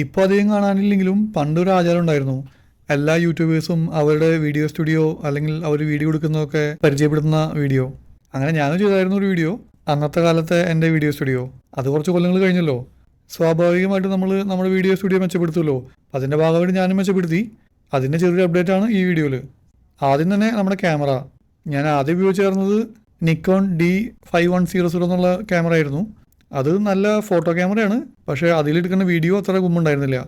ഇപ്പോൾ അധികം കാണാനില്ലെങ്കിലും പണ്ടൊരു ആചാരം ഉണ്ടായിരുന്നു എല്ലാ യൂട്യൂബേഴ്സും അവരുടെ വീഡിയോ സ്റ്റുഡിയോ അല്ലെങ്കിൽ അവർ വീഡിയോ എടുക്കുന്നതൊക്കെ പരിചയപ്പെടുത്തുന്ന വീഡിയോ അങ്ങനെ ഞാനും ചെയ്തായിരുന്നു ഒരു വീഡിയോ അന്നത്തെ കാലത്തെ എന്റെ വീഡിയോ സ്റ്റുഡിയോ അത് കുറച്ച് കൊല്ലങ്ങൾ കഴിഞ്ഞല്ലോ. സ്വാഭാവികമായിട്ട് നമ്മൾ നമ്മുടെ വീഡിയോ സ്റ്റുഡിയോ മെച്ചപ്പെടുത്തുമല്ലോ അതിന്റെ ഭാഗമായിട്ട് ഞാനും മെച്ചപ്പെടുത്തി. അതിന്റെ ചെറിയൊരു അപ്ഡേറ്റ് ആണ് ഈ വീഡിയോയിൽ ആദ്യം തന്നെ നമ്മുടെ ക്യാമറ ഞാൻ ആദ്യം ഉപയോഗിച്ചായിരുന്നത് Nikon D five one zero zero എന്നുള്ള ക്യാമറ ആയിരുന്നു. അത് നല്ല ഫോട്ടോ ക്യാമറയാണ്. പക്ഷേ അതിലെടുക്കുന്ന വീഡിയോ അത്ര ഗുമ്മുണ്ടായിരുന്നില്ല.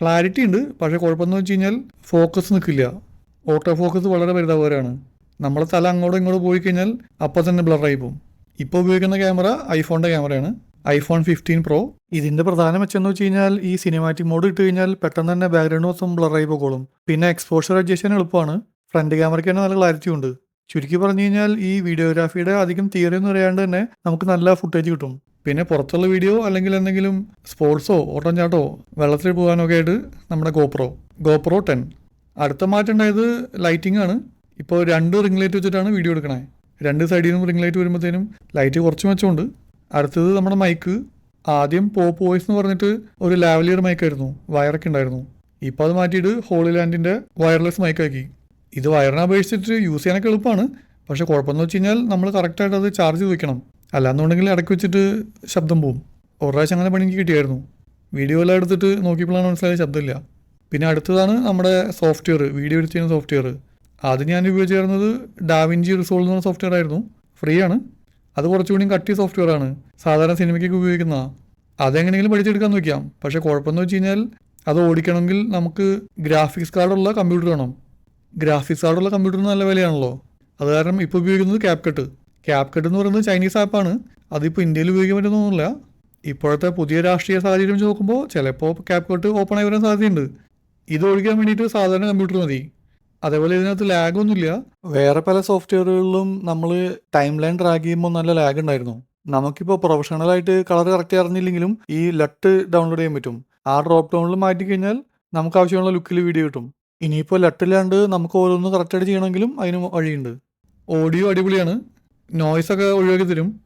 ക്ലാരിറ്റി ഉണ്ട്. പക്ഷേ കുഴപ്പമെന്ന് വെച്ച് കഴിഞ്ഞാൽ ഫോക്കസ് നിൽക്കില്ല. ഓട്ടോ ഫോക്കസ് വളരെ പരിതാപകരമാണ് നമ്മുടെ തല അങ്ങോട്ടും ഇങ്ങോട്ടും പോയി കഴിഞ്ഞാൽ അപ്പോൾ തന്നെ ബ്ലറായി പോകും. ഇപ്പോൾ ഉപയോഗിക്കുന്ന ക്യാമറ ഐഫോണിന്റെ ക്യാമറയാണ്. IPhone fifteen pro. ഇതിന്റെ പ്രധാന മെച്ചം വെച്ച് കഴിഞ്ഞാൽ ഈ സിനിമാറ്റിക് മോഡ് ഇട്ട് കഴിഞ്ഞാൽ പെട്ടെന്ന് തന്നെ ബാക്ക്ഗ്രൗണ്ട് മൊത്തം ബ്ലറായി പോകോളും. പിന്നെ എക്സ്പോഷർ അഡ്ജസ്റ്റ് എളുപ്പമാണ്. ഫ്രണ്ട് ക്യാമറയ്ക്ക് തന്നെ നല്ല ക്ലാരിറ്റി ഉണ്ട്. ചുരുക്കി പറഞ്ഞു കഴിഞ്ഞാൽ ഈ വീഡിയോഗ്രാഫിയുടെ അധികം തിയറി ഒന്നും അറിയാണ്ട് തന്നെ നമുക്ക് നല്ല ഫുട്ടേജ് കിട്ടും. പിന്നെ പുറത്തുള്ള വീഡിയോ അല്ലെങ്കിൽ എന്തെങ്കിലും സ്പോർട്സോ ഓട്ടം ചാട്ടോ വെള്ളത്തിൽ പോകാനൊക്കെ ആയിട്ട് നമ്മുടെ ഗോപ്രോ ഗോപ്രോ ടെൻ അടുത്ത മാറ്റം ഉണ്ടായത് ലൈറ്റിംഗ് ആണ്. ഇപ്പോൾ രണ്ട് റിംഗ് ലൈറ്റ് വെച്ചിട്ടാണ് വീഡിയോ എടുക്കണേ. രണ്ട് സൈഡിൽ നിന്നും റിംഗ് ലൈറ്റ് വരുമ്പോഴത്തേനും ലൈറ്റ് കുറച്ച് മെച്ചമുണ്ട്. അടുത്തത് നമ്മുടെ മൈക്ക് ആദ്യം പോപ്പ് വോയിസ് എന്ന് പറഞ്ഞിട്ട് ഒരു ലാവലിയർ മൈക്കായിരുന്നു വയറൊക്കെ ഉണ്ടായിരുന്നു. ഇപ്പോൾ അത് മാറ്റിയിട്ട് ഹോളി ലാൻഡിന്റെ വയർലെസ് മൈക്കാക്കി ഇത് വയറിനെ അപേക്ഷിച്ചിട്ട് യൂസ് ചെയ്യാനൊക്കെ എളുപ്പമാണ്. പക്ഷേ കുഴപ്പമെന്ന് വെച്ച് കഴിഞ്ഞാൽ നമ്മൾ കറക്റ്റായിട്ട് അത് ചാർജ് ചെയ്ത് വെക്കണം. അല്ലാന്നുണ്ടെങ്കിൽ ഇടയ്ക്ക് വെച്ചിട്ട് ശബ്ദം പോവും. ഒരു പ്രാവശ്യം അങ്ങനെ പണി എനിക്ക് കിട്ടിയായിരുന്നു. വീഡിയോ എല്ലാം എടുത്തിട്ട് നോക്കിയപ്പോഴാണ് മനസ്സിലായത് ശബ്ദമില്ല. പിന്നെ അടുത്തതാണ് നമ്മുടെ സോഫ്റ്റ്വെയർ വീഡിയോ എഡിറ്റ് ചെയ്യുന്ന സോഫ്റ്റ്വെയർ. അത് ഞാൻ ഉപയോഗിച്ചിരുന്നത് ഡാവിഞ്ചി റിസോൾവ് എന്ന് പറഞ്ഞ സോഫ്റ്റ്വെയർ ആയിരുന്നു. ഫ്രീ ആണ്. അത് കുറച്ചുകൂടി കട്ടി സോഫ്റ്റ്വെയർ ആണ്. സാധാരണ സിനിമയ്ക്കൊക്കെ ഉപയോഗിക്കുന്ന. അതെങ്ങനെയെങ്കിലും പഠിച്ചെടുക്കാൻ നോക്കിയാം. പക്ഷേ കുഴപ്പമെന്ന് വെച്ച് കഴിഞ്ഞാൽ അത് ഓടിക്കണമെങ്കിൽ നമുക്ക് ഗ്രാഫിക്സ് കാർഡുള്ള കമ്പ്യൂട്ടർ വേണം. ഗ്രാഫിക്സ് കാർഡുള്ള കമ്പ്യൂട്ടർ നല്ല വിലയാണല്ലോ. അത് കാരണം ഇപ്പോൾ ഉപയോഗിക്കുന്നത് ക്യാപ്കട്ട് ക്യാപ്കട്ട് എന്ന് പറയുന്നത് ചൈനീസ് ആപ്പാണ് അതിപ്പോൾ ഇന്ത്യയിൽ ഉപയോഗിക്കാൻ പറ്റുന്നൊന്നുമില്ല. ഇപ്പോഴത്തെ പുതിയ രാഷ്ട്രീയ സാഹചര്യം വെച്ച് നോക്കുമ്പോൾ ചിലപ്പോൾ ക്യാപ്കട്ട് ഓപ്പൺ ആയി വരാൻ സാധ്യതയുണ്ട്. ഇത് ഒഴിക്കാൻ വേണ്ടിയിട്ട് സാധാരണ കമ്പ്യൂട്ടർ മതി. അതേപോലെ ഇതിനകത്ത് ലാഗ് ഒന്നുമില്ല. വേറെ പല സോഫ്റ്റ്വെയറുകളിലും നമ്മൾ ടൈം ലൈൻ ട്രാക്ക് ചെയ്യുമ്പോൾ നല്ല ലാഗ് ഉണ്ടായിരുന്നു. നമുക്കിപ്പോൾ പ്രൊഫഷണലായിട്ട് കളർ കറക്റ്റ് അറിഞ്ഞില്ലെങ്കിലും ഈ ലട്ട് ഡൗൺലോഡ് ചെയ്യാൻ പറ്റും. ആ ഡ്രോപ്പ് ഡൗണിൽ മാറ്റി കഴിഞ്ഞാൽ നമുക്ക് ആവശ്യമുള്ള ലുക്കിൽ വീഡിയോ കിട്ടും. ഇനിയിപ്പോൾ ലട്ടില്ലാണ്ട് നമുക്ക് ഓരോന്ന് കറക്റ്റായിട്ട് ചെയ്യണമെങ്കിലും അതിന് വഴിയുണ്ട്. ഓഡിയോ അടിപൊളിയാണ്. നോയ്സ് ഒക്കെ ഒഴിവാക്കി തരും.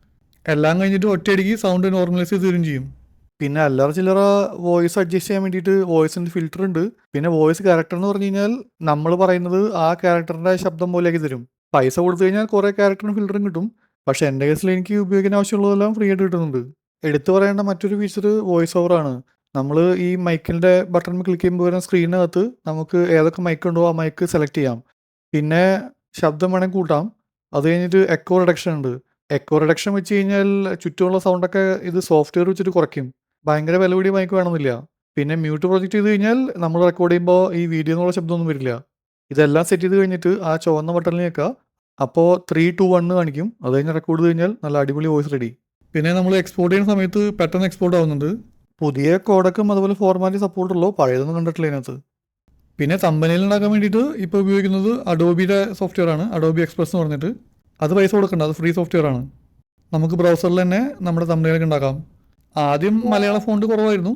എല്ലാം കഴിഞ്ഞിട്ട് ഒറ്റയടിക്ക് സൗണ്ട് നോർമലൈസ് ചെയ്ത് തരും ചെയ്യും. പിന്നെ അല്ലറ ചില്ലറ വോയിസ് അഡ്ജസ്റ്റ് ചെയ്യാൻ വേണ്ടിയിട്ട് വോയിസിന്റെ ഫിൽറ്റർ ഉണ്ട്. പിന്നെ വോയിസ് ക്യാരക്ടർ എന്ന് പറഞ്ഞു കഴിഞ്ഞാൽ നമ്മൾ പറയുന്നത് ആ ക്യാരക്ടറിന്റെ ശബ്ദം പോലെയാക്കി തരും. പൈസ കൊടുത്തു കഴിഞ്ഞാൽ കുറേ ക്യാരക്ടറും ഫിൽറ്ററും കിട്ടും. പക്ഷേ എന്റെ കേസിൽ എനിക്ക് ഉപയോഗിക്കാൻ ആവശ്യമുള്ളതെല്ലാം ഫ്രീ ആയിട്ട് കിട്ടുന്നുണ്ട്. എടുത്തു പറയേണ്ട മറ്റൊരു ഫീച്ചർ വോയിസ് ഓവർ ആണ്. നമ്മൾ ഈ മൈക്കിന്റെ ബട്ടൺ ക്ലിക്ക് ചെയ്യുമ്പോൾ വരുന്ന സ്ക്രീനകത്ത് നമുക്ക് ഏതൊക്കെ മൈക്ക് ഉണ്ടോ ആ മൈക്ക് സെലക്ട് ചെയ്യാം. പിന്നെ ശബ്ദം വേണമെങ്കിൽ കൂട്ടാം. അത് കഴിഞ്ഞിട്ട് എക്കോ റിഡക്ഷൻ ഉണ്ട്. എക്കോ റിഡക്ഷൻ വെച്ച് കഴിഞ്ഞാൽ ചുറ്റുമുള്ള സൗണ്ടൊക്കെ ഇത് സോഫ്റ്റ്വെയർ വെച്ചിട്ട് കുറയ്ക്കും. ഭയങ്കര വില കൂടി മൈക്ക് വേണമെന്നില്ല. പിന്നെ മ്യൂട്ട് പ്രൊജക്റ്റ് ചെയ്ത് കഴിഞ്ഞാൽ നമ്മൾ റെക്കോർഡ് ചെയ്യുമ്പോൾ ഈ വീഡിയോ എന്നുള്ള ശബ്ദമൊന്നും വരില്ല. ഇതെല്ലാം സെറ്റ് ചെയ്ത് കഴിഞ്ഞിട്ട് ആ ചുവന്ന ബട്ടണിൽ വെക്കുക അപ്പോൾ ത്രീ ടു വൺ കാണിക്കും. അത് കഴിഞ്ഞ് റെക്കോർഡ് ചെയ്ത് കഴിഞ്ഞാൽ നല്ല അടിപൊളി വോയിസ് റെഡി പിന്നെ നമ്മൾ എക്സ്പോർട്ട് ചെയ്യുന്ന സമയത്ത് പെട്ടെന്ന് എക്സ്പോർട്ട് ആവുന്നുണ്ട്. പുതിയ കോഡക്കും അതുപോലെ ഫോർമാറ്റ് സപ്പോർട്ടുള്ളൂ പഴയതൊന്നും കണ്ടിട്ടില്ല ഇതിനകത്ത്. പിന്നെ തമ്പനയിൽ ഉണ്ടാക്കാൻ വേണ്ടിയിട്ട് ഇപ്പോൾ ഉപയോഗിക്കുന്നത് അഡോബിയുടെ സോഫ്റ്റ്വെയർ ആണ് അഡോബി എക്സ്പ്രസ് എന്ന് പറഞ്ഞിട്ട്. അത് പൈസ കൊടുക്കണ്ട അത് ഫ്രീ സോഫ്റ്റ്വെയർ ആണ്. നമുക്ക് ബ്രൗസറിൽ തന്നെ നമ്മുടെ തമ്പനയിലൊക്കെ ഉണ്ടാക്കാം. ആദ്യം മലയാള ഫോണ്ട് കുറവായിരുന്നു.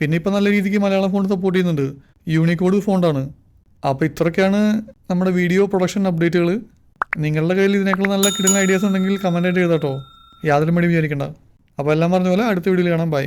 പിന്നെ ഇപ്പൊ നല്ല രീതിക്ക് മലയാള ഫോണ്ട് സപ്പോർട്ട് ചെയ്യുന്നുണ്ട്. യൂണിക്കോഡ് ഫോണ്ടാണ് അപ്പോൾ ഇത്രയൊക്കെയാണ് നമ്മുടെ വീഡിയോ പ്രൊഡക്ഷൻ അപ്ഡേറ്റുകൾ നിങ്ങളുടെ കയ്യിൽ ഇതിനേക്കാൾ നല്ല കിടുന്ന ഐഡിയാസ് ഉണ്ടെങ്കിൽ കമന്റ് ആയിട്ട് എഴുതാട്ടോ. യാതൊരു മടി വിചാരിക്കണ്ട. അപ്പോൾ എല്ലാം പറഞ്ഞ പോലെ അടുത്ത വീഡിയോയിൽ കാണാം. ബൈ